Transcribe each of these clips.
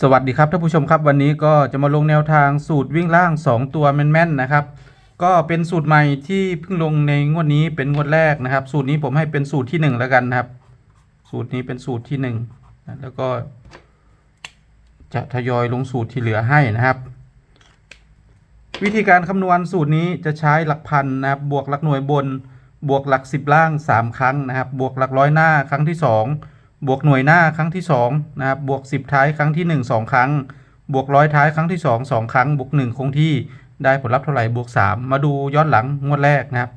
สวัสดีครับท่านผู้ชมครับวันนี้ก็จะมาลงแนวทางสูตรวิ่งล่าง 2 ตัวแม่นๆนะครับ ก็เป็นสูตรใหม่ที่เพิ่งลงในงวดนี้เป็นงวดแรกนะครับ สูตรนี้ผมให้เป็นสูตรที่ 1 แล้วกันนะครับ สูตรนี้เป็นสูตรที่1นะแล้วก็จะทยอยลงสูตรที่เหลือให้นะครับ วิธีการคำนวณสูตรนี้จะใช้หลักพันนะครับบวกหลักหน่วยบนบวกหลักสิบล่าง 3 ครั้งนะครับ บวกหลักร้อยหน้าครั้งที่ 2 บวกหน่วยหน้าครั้งที่2นะครับบวก 10 ท้ายครั้งที่ 1 2 ครั้ง บวกร้อยท้ายครั้งที่ 2 2 ครั้ง บวก 1 คงที่ได้ผลลัพธ์เท่าไหร่บวก 3 มาดูย้อนหลังงวดแรกนะครับ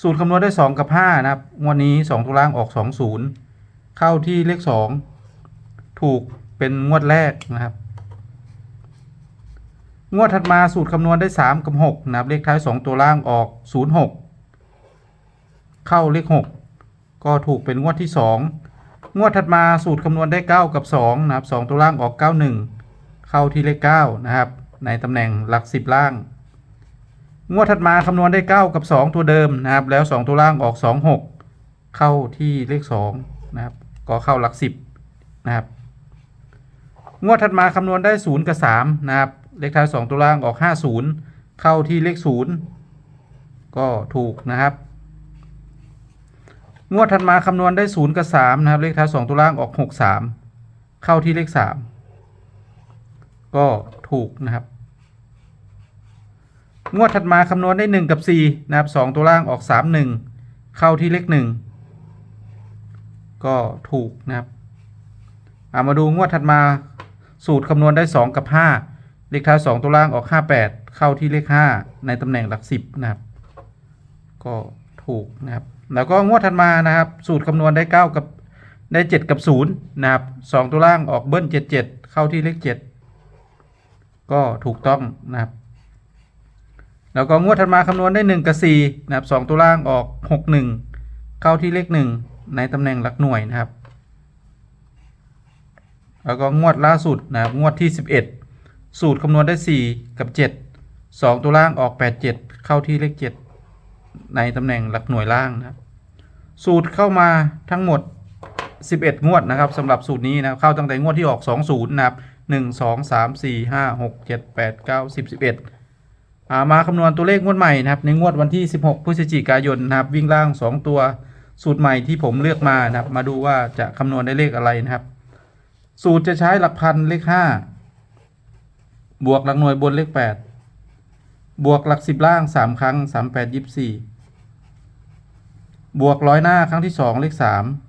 สูตรคำนวณได้ 2 กับ 5 นะครับงวดนี้ 2 ตัวล่างออก 2 0 เข้าที่เลข 2 ถูกเป็นงวดแรกนะครับ งวดถัดมาสูตรคำนวณได้ 3 กับ 6 นะครับ เลขท้าย 2 ตัวล่างออก 0 6 เข้าเลข 6 ก็ถูกเป็นงวดที่ 2 งวดถัดมาสูตรคำนวณได้ 9 กับ 2 นะครับ 2 ตัวล่างออก 91 เข้าที่เลข 9 นะครับ ในตำแหน่งหลัก 10 ล่าง งวดถัดมาคำนวณได้ 9 กับ 2 ตัวเดิมนะครับ แล้ว 2 ตัวล่างออก 26 เข้าที่เลข 2 นะครับ ก็เข้าหลัก 10 นะครับ งวดถัดมาคำนวณได้ 0 กับ 3 นะครับ เลขท้าย 2 ตัวล่างออก 50 เข้าที่เลข 0 ก็ถูกนะครับ งวดถัดมาคำนวณได้0กับ3นะครับ เลขท้าย2ตัวล่างออก 63 เข้าที่เลข 3 ก็ถูกนะครับ งวดถัดมาคำนวณได้ 1 กับ 4 นะครับ 2 ตัวล่างออก 31 เข้าที่เลข 1 ก็ถูกนะครับอามาดูงวดถัดมาสูตรคำนวณได้ 2 กับ 5 เลขท้าย2ตัวล่างออก 58 เข้าที่เลข 5 ในตำแหน่งหลัก 10 นะครับ ก็ ถูกนะครับ แล้วก็งวดถัดมานะครับ สูตรคำนวณได้ 9 กับได้ 7 กับ 0 นะครับ 2 ตัวล่างออกเบิ้ล 77 เข้าที่เลข 7 ก็ถูกต้องนะครับ แล้วก็งวดถัดมาคำนวณได้ 1 กับ 4 นะครับ 2 ตัวล่างออก 61 เข้าที่เลข 1 ในตำแหน่งหลักหน่วยนะครับ แล้วก็งวดล่าสุดนะครับงวดที่ 11 สูตรคำนวณได้ 4 กับ 7 2 ตัวล่างออก 87 เข้าที่เลข 7 ในตำแหน่งหลักหน่วยล่างนะครับสูตรเข้ามาทั้งหมด 11 งวดนะครับสำหรับสูตรนี้นะเข้าตั้งแต่งวดที่ออก 20 นะครับ 1 2 3 4 5 6 7 8 9 10 11อ่ามาคำนวณตัวเลขงวดใหม่นะครับในงวดวันที่ 16 พฤศจิกายนนะครับวิ่งล่าง 2 ตัวสูตรใหม่ที่ผมเลือกมานะครับ มาดูว่าจะคำนวณได้เลขอะไรนะครับ สูตรจะใช้หลักพันเลข 5 บวกหลักหน่วยบนเลข 8 บวกหลัก10ล่าง3ครั้ง3 8 24บวกร้อยหน้าครั้งที่2เลข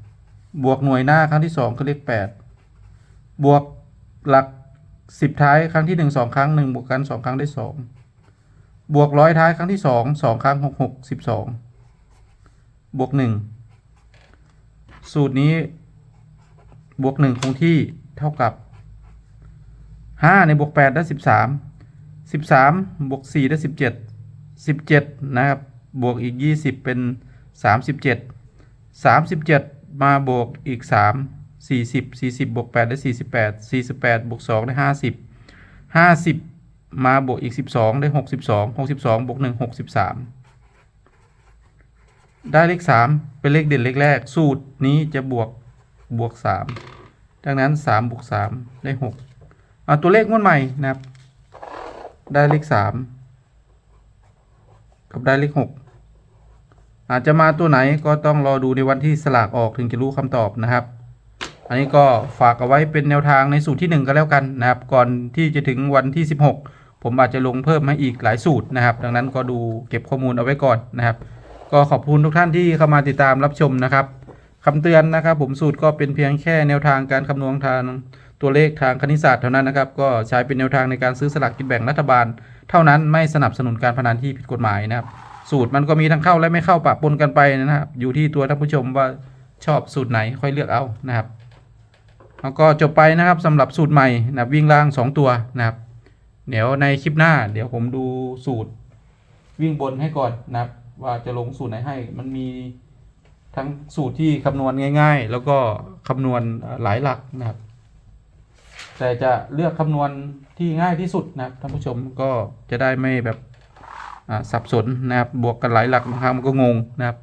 3บวกหน่วยหน้าครั้งที่2คือเลข8บวกหลัก10ท้ายครั้งที่1 2ครั้ง1บวกกัน2ครั้งได้2บวกร้อยท้ายครั้งที่2 2ครั้ง6 6 12บวก1สูตรนี้บวก1คงที่เท่ากับ5ในบวก8ได้13 13บวก4ได้17 17นะครับบวกอีก 20 เป็น 37 37 มาบวกอีก 3 40 40บวก8ได้ 48 48บวก2ได้ 50 50 มาบวกอีก 12 ได้ 62 62บวก1 63 ได้เลข 3 เป็นเลขเด่นเลขแรก สูตรนี้จะบวกบวก 3 ดังนั้น 3 บวก 3 ได้ 6 เอาตัวเลขงวดใหม่นะครับ ได้เลข3กับได้เลข6อาจจะมาตัวไหนก็ต้องรอดูในวันที่สลากออกถึงจะรู้คำตอบนะครับ อันนี้ก็ฝากเอาไว้เป็นแนวทางในสูตรที่ 1 ก็แล้วกันนะครับ ก่อนที่จะถึงวันที่ 16 ผมอาจจะลงเพิ่มมาอีกหลายสูตรนะครับ ดังนั้นก็ดูเก็บข้อมูลเอาไว้ก่อนนะครับ ก็ขอบคุณทุกท่านที่เข้ามาติดตามรับชมนะครับคำเตือนนะครับ ผมสูตรก็เป็นเพียงแค่แนวทางการคำนวณทาง ตัวเลขทางคณิตศาสตร์เท่านั้นนะครับ ก็ใช้เป็นแนวทางในการซื้อสลากกินแบ่งรัฐบาล เท่านั้นไม่สนับสนุนการพนันที่ผิดกฎหมายนะครับ สูตรมันก็มีทั้งเข้าและไม่เข้าปะปนกันไปนะครับ อยู่ที่ตัวท่านผู้ชมว่าชอบสูตรไหนค่อยเลือกเอานะครับแล้วก็จบไปนะครับสำหรับสูตรใหม่นับวิ่งล่าง 2 ตัวนะครับ เดี๋ยวในคลิปหน้า เดี๋ยวผมดูสูตร วิ่งบนให้ก่อนนะครับ ว่าจะลงสูตรไหนให้ มันมีทั้งสูตรที่คำนวณง่าย ๆ แล้วก็คำนวณหลายหลักนะครับ แต่จะเลือกคำนวณที่ง่ายที่สุดนะครับท่านผู้ชมก็จะได้ไม่แบบสับสนนะครับบวกกันหลายหลักบางครั้งมันก็งงนะครับ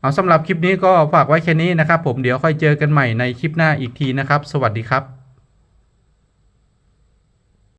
เอาสำหรับคลิปนี้ก็ฝากไว้แค่นี้นะครับ ผมเดี๋ยวค่อยเจอกันใหม่ในคลิปหน้าอีกทีนะครับ สวัสดีครับ